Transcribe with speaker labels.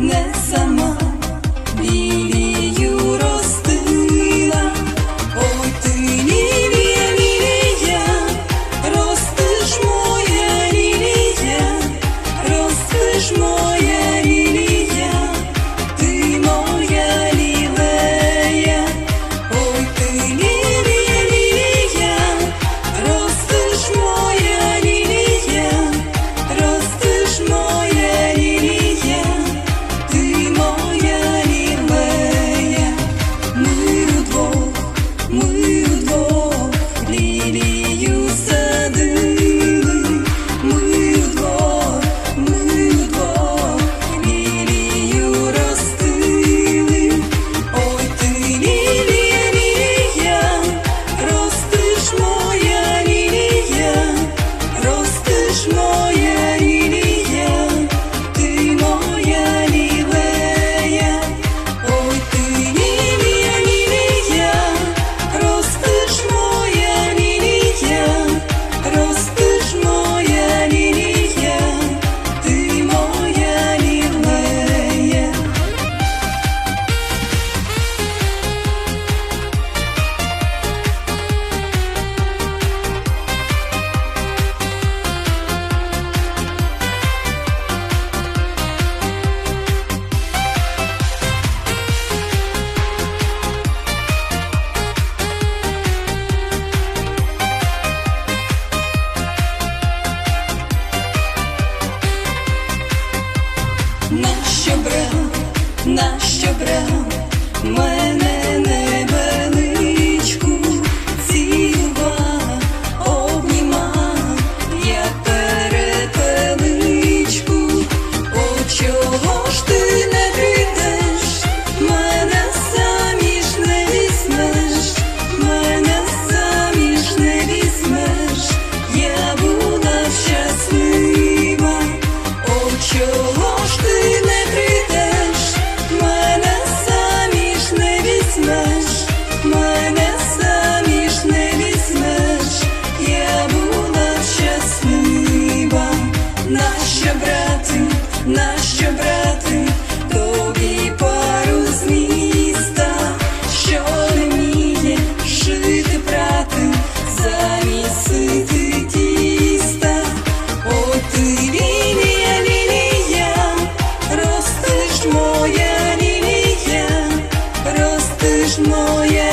Speaker 1: darkness. що прям мене. moje